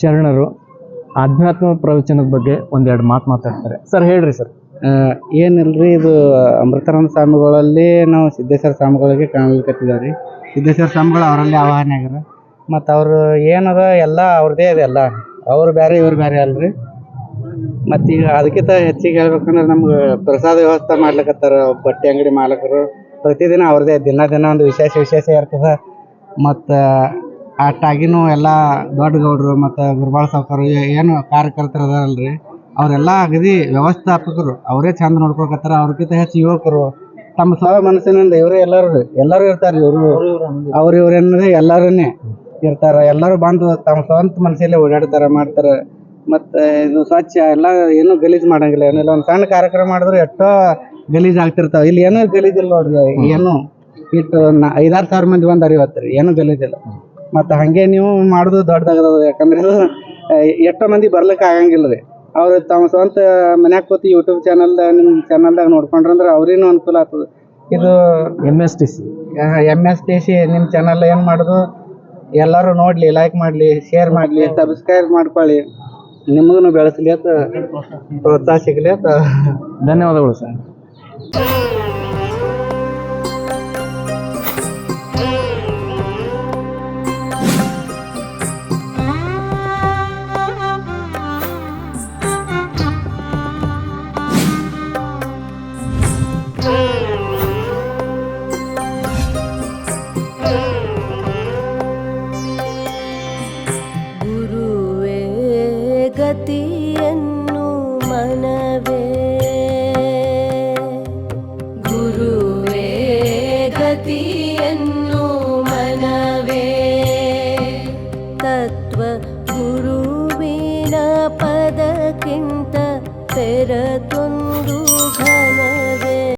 ಶರಣರು ಆಧ್ಯಾತ್ಮ ಪ್ರವಚನದ ಬಗ್ಗೆ ಒಂದೆರಡು ಮಾತು ಮಾತಾಡ್ತಾರೆ. ಸರ್, ಹೇಳ್ರಿ ಸರ್. ಏನಿಲ್ರಿ, ಇದು ಅಮೃತಾನಂದ ಸ್ವಾಮಿಗಳಲ್ಲಿ ನಾವು ಸಿದ್ದೇಶ್ವರ ಸ್ವಾಮಿಗಳಿಗೆ ಕಾಣ್ಲಿಕತ್ತಿದ್ದೇವೆ ರೀ ಸಿದ್ದೇಶ್ವರ ಸ್ವಾಮಿಗಳು ಅವರಲ್ಲಿ ಆವಾಹನೆ ಆಗ್ಯಾರ. ಮತ್ತು ಅವರು ಏನದ, ಎಲ್ಲ ಅವ್ರದ್ದೇ ಅದ ಎಲ್ಲ. ಅವ್ರು ಬೇರೆ ಇವ್ರು ಬೇರೆ ಅಲ್ರಿ. ಮತ್ತು ಈಗ ಅದಕ್ಕಿಂತ ಹೆಚ್ಚಿಗೆ ಹೇಳ್ಬೇಕಂದ್ರೆ ನಮ್ಗೆ ಪ್ರಸಾದ ವ್ಯವಸ್ಥೆ ಮಾಡ್ಲಿಕ್ಕತ್ತಾರ ಬಟ್ಟೆ ಅಂಗಡಿ ಮಾಲಕರು. ಪ್ರತಿದಿನ ಅವ್ರದ್ದೇ ದಿನ ದಿನ ಒಂದು ವಿಶೇಷ ವಿಶೇಷ ಇರ್ತದೆ. ಮತ್ತು ಅಷ್ಟಾಗಿನೂ ಎಲ್ಲ ದೊಡ್ಡ ಗೌಡ್ರು ಮತ್ತು ಗುರುಬಾಳ ಸಾವ್ಕಾರು ಏನು ಕಾರ್ಯಕರ್ತರು ಅದಾರಲ್ರಿ. ಅವರೆಲ್ಲ ಅಗದಿ ವ್ಯವಸ್ಥಾಪಕರು. ಅವರೇ ಚಂದ ನೋಡ್ಕೊಳಕತ್ತಾರ. ಅವ್ರಕ್ಕಿಂತ ಹೆಚ್ಚು ಯುವಕರು ತಮ್ಮ ಸ್ವ ಮನಸ್ಸಿನಿಂದ ಇವರೇ ಎಲ್ಲರೂ ಎಲ್ಲರೂ ಇರ್ತಾರೆ ಇವರು. ಅವ್ರ ಇವ್ರು ಅನ್ನೋದೇ ಎಲ್ಲರನ್ನೇ ಇರ್ತಾರ. ಎಲ್ಲರೂ ಬಂದು ತಮ್ಮ ಸ್ವಂತ ಮನಸ್ಸಲ್ಲೇ ಓಡಾಡ್ತಾರ, ಮಾಡ್ತಾರ. ಮತ್ತು ಇದು ಸ್ವಚ್ಛ ಎಲ್ಲ ಏನೂ ಗಲೀಜು ಮಾಡಂಗಿಲ್ಲ. ಏನಿಲ್ಲ, ಒಂದು ಸಣ್ಣ ಕಾರ್ಯಕ್ರಮ ಮಾಡಿದ್ರೆ ಎಷ್ಟೋ ಗಲೀಜು ಆಗ್ತಿರ್ತಾವ. ಇಲ್ಲಿ ಏನೂ ಗಲೀಜಿಲ್ಲ ನೋಡ್ರಿ. ಏನು ಇಟ್ಟು ಐದಾರು ಸಾವಿರ ಮಂದಿ ಬಂದಾರ ಇವತ್ತು ರೀ. ಏನೂ ಗಲೀಜಿಲ್ಲ ಮತ್ತು ಹಾಗೆ ನೀವು ಮಾಡೋದು ದೊಡ್ಡದಾಗದ ಯಾಕಂದ್ರೆ ಇದು ಎಷ್ಟೋ ಮಂದಿ ಬರ್ಲಿಕ್ಕೆ ಆಗಂಗಿಲ್ಲ ರೀ ಅವ್ರು ತಮ್ಮ ಸ್ವಂತ ಮನ್ಯಾಗ ಕೂತು ಯೂಟ್ಯೂಬ್ ಚಾನಲ್ ನಿಮ್ಮ ಚಾನಲ್ದಾಗ ನೋಡ್ಕೊಂಡ್ರಂದ್ರೆ ಅವ್ರೇನು ಅನುಕೂಲ ಆಗ್ತದೆ. ಇದು M S T C M S T C ನಿಮ್ಮ ಚಾನಲ್ ಏನು ಮಾಡೋದು? ಎಲ್ಲರೂ ನೋಡಲಿ ಲೈಕ್ ಮಾಡಲಿ ಶೇರ್ ಮಾಡಲಿ ಸಬ್ಸ್ಕ್ರೈಬ್ ಮಾಡ್ಕೊಳ್ಳಿ. ನಿಮಗೂ ಬೆಳೆಸಲಿ ಅಂತ ಪ್ರೋತ್ಸಾಹ ಸಿಗಲಿ ಅಂತ. ಧನ್ಯವಾದಗಳು ಸರ್. ಗತಿಯನ್ನು ಮನವೇ ಗುರುವೇ ಗತಿಯನ್ನು ಮನವೇ ತತ್ವ ಗುರುವಿನ ಪದಕ್ಕಿಂತ ಪೆರತೋ